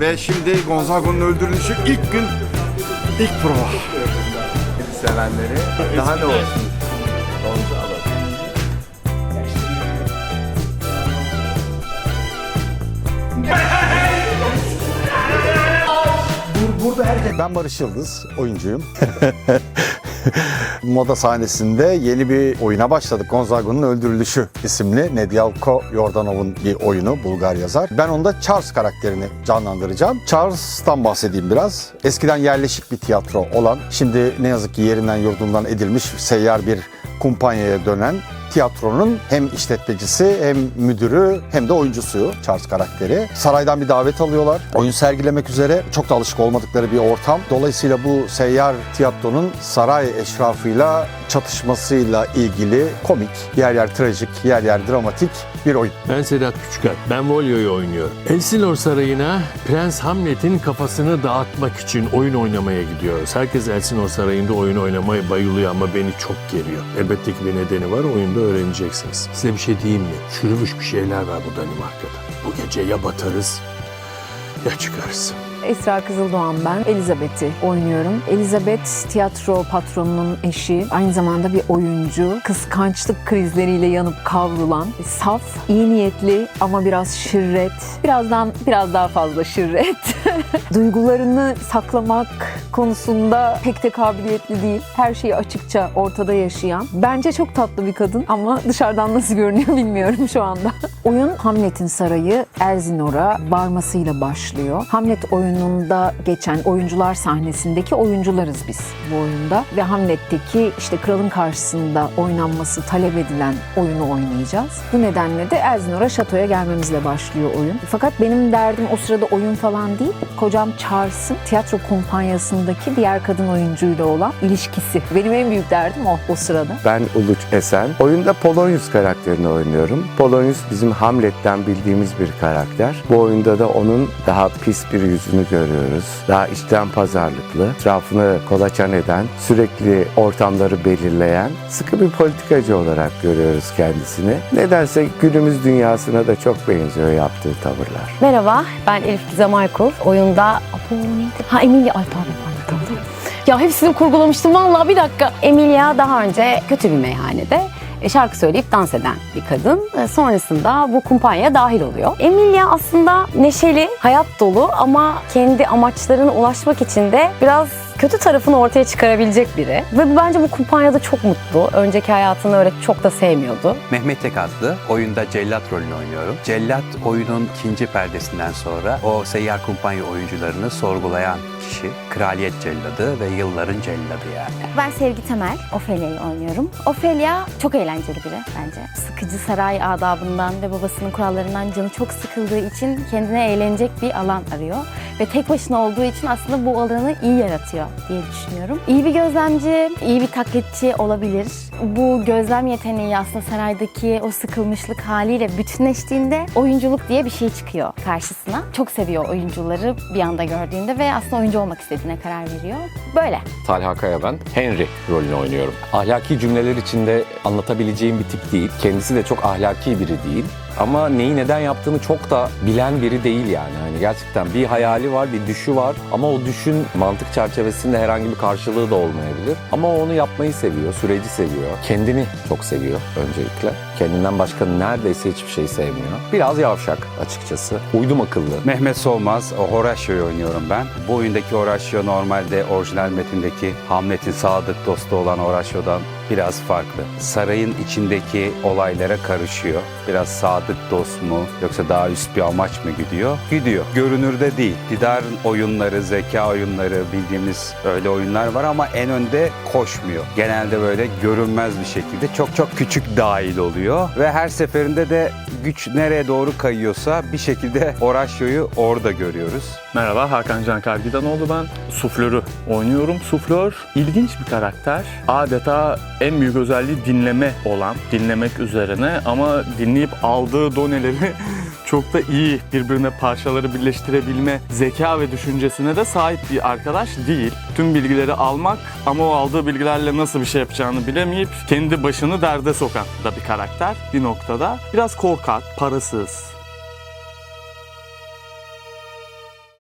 Ve şimdi Gonzago'nun öldürülüşü ilk gün ilk prova. sevenleri daha ne olsun? Gonzalo. Ben Barış Yıldız, oyuncuyum. Moda sahnesinde yeni bir oyuna başladık. Gonzago'nun Öldürülüşü isimli Nedyalko Yordanov'un bir oyunu, Bulgar yazar. Ben onda Charles karakterini canlandıracağım. Charles'tan bahsedeyim biraz. Eskiden yerleşik bir tiyatro olan, şimdi ne yazık ki yerinden yurdundan edilmiş seyyar bir kumpanyaya dönen tiyatronun hem işletmecisi hem müdürü hem de oyuncusu Charles karakteri. Saraydan bir davet alıyorlar. Oyun sergilemek üzere çok da alışık olmadıkları bir ortam. Dolayısıyla bu seyyar tiyatronun saray eşrafıyla çatışmasıyla ilgili komik, yer yer trajik, yer yer dramatik bir oyun. Ben Sedat Küçükat. Ben Volyo'yu oynuyorum. Elsinor Sarayı'na Prens Hamlet'in kafasını dağıtmak için oyun oynamaya gidiyoruz. Herkes Elsinor Sarayı'nda oyun oynamaya bayılıyor ama beni çok geriyor. Elbette ki bir nedeni var. Oyunda öğreneceksiniz. Size bir şey diyeyim mi? Çürümüş bir şeyler var bu Danimarka'da. Bu gece ya batarız ya çıkarız. Esra Kızıldoğan ben. Elizabeth'i oynuyorum. Elizabeth tiyatro patronunun eşi. Aynı zamanda bir oyuncu. Kıskançlık krizleriyle yanıp kavrulan, saf, iyi niyetli ama biraz şirret. Birazdan biraz daha fazla şirret. Duygularını saklamak konusunda pek de kabiliyetli değil. Her şeyi açıkça ortada yaşayan. Bence çok tatlı bir kadın ama dışarıdan nasıl görünüyor bilmiyorum şu anda. Oyun Hamlet'in sarayı Elzinor'a varmasıyla başlıyor. Hamlet oyununda geçen oyuncular sahnesindeki oyuncularız biz bu oyunda. Ve Hamlet'teki işte kralın karşısında oynanması talep edilen oyunu oynayacağız. Bu nedenle de Elzinor'a şatoya gelmemizle başlıyor oyun. Fakat benim derdim o sırada oyun falan değil. Kocam Charles'ın tiyatro kumpanyasındaki diğer kadın oyuncuyla olan ilişkisi. Benim en büyük derdim o o sırada. Ben Uluç Esen. Oyunda Polonius karakterini oynuyorum. Polonius bizim Hamlet'ten bildiğimiz bir karakter. Bu oyunda da onun daha pis bir yüzünü görüyoruz. Daha içten pazarlıklı, etrafını kolaçan eden, sürekli ortamları belirleyen, sıkı bir politikacı olarak görüyoruz kendisini. Nedense günümüz dünyasına da çok benziyor yaptığı tavırlar. Merhaba, ben Elif Gizem Aykul. Oyunda... Apo neydi? Ha Emilia, ay pardon pardon. tamam. Ya hepsini kurgulamıştım vallahi bir dakika. Emilia daha önce kötü bir meyhanede şarkı söyleyip dans eden bir kadın. E, Sonrasında bu kumpanyaya dahil oluyor. Emilia aslında neşeli, hayat dolu ama kendi amaçlarına ulaşmak için de biraz kötü tarafını ortaya çıkarabilecek biri. Ve bence bu kumpanyada çok mutlu. Önceki hayatını öyle çok da sevmiyordu. Mehmet Ekazlı oyunda cellat rolünü oynuyorum. Cellat oyunun ikinci perdesinden sonra o seyyar kumpanya oyuncularını sorgulayan kişi. Kraliyet celladı ve yılların celladı yani. Ben Sevgi Temel, Ophelia'yı oynuyorum. Ophelia çok eğlenceli biri bence. Sıkıcı saray adabından ve babasının kurallarından canı çok sıkıldığı için kendine eğlenecek bir alan arıyor. Ve tek başına olduğu için aslında bu alanı iyi yaratıyor diye düşünüyorum. İyi bir gözlemci, iyi bir taklitçi olabilir. Bu gözlem yeteneği aslında saraydaki o sıkılmışlık haliyle bütünleştiğinde oyunculuk diye bir şey çıkıyor karşısına. Çok seviyor oyuncuları bir anda gördüğünde ve aslında oyuncu olmak istediğine karar veriyor. Böyle. Talha Kaya ben. Henry rolünü oynuyorum. Ahlaki cümleler içinde anlatabileceğim bir tip değil. Kendisi de çok ahlaki biri değil. Ama neyi neden yaptığını çok da bilen biri değil yani. Hani gerçekten bir hayali var, bir düşü var. Ama o düşün mantık çerçevesinde herhangi bir karşılığı da olmayabilir. Ama onu yapmayı seviyor, süreci seviyor. Kendini çok seviyor öncelikle. Kendinden başka neredeyse hiçbir şey sevmiyor. Biraz yavşak açıkçası. Uydum akıllı. Mehmet Solmaz, Horatio'yu oynuyorum ben. Bu oyundaki Horatio normalde orijinal metindeki Hamlet'in sadık dostu olan Horatio'dan biraz farklı. Sarayın içindeki olaylara karışıyor. Biraz sadık dost mu yoksa daha üst bir amaç mı gidiyor? Gidiyor. Görünürde değil. Didar'ın oyunları, zeka oyunları bildiğimiz öyle oyunlar var ama en önde koşmuyor. Genelde böyle görünmez bir şekilde çok çok küçük dahil oluyor ve her seferinde de güç nereye doğru kayıyorsa bir şekilde Horatio'yu orada görüyoruz. Merhaba Hakan Can Kargidanoğlu ben. Suflörü oynuyorum. Suflör ilginç bir karakter. Adeta en büyük özelliği dinleme olan, dinlemek üzerine ama dinleyip aldığı doneleri çok da iyi birbirine parçaları birleştirebilme zeka ve düşüncesine de sahip bir arkadaş değil. Tüm bilgileri almak ama o aldığı bilgilerle nasıl bir şey yapacağını bilemeyip kendi başını derde sokan da bir karakter bir noktada. Biraz korkak, parasız,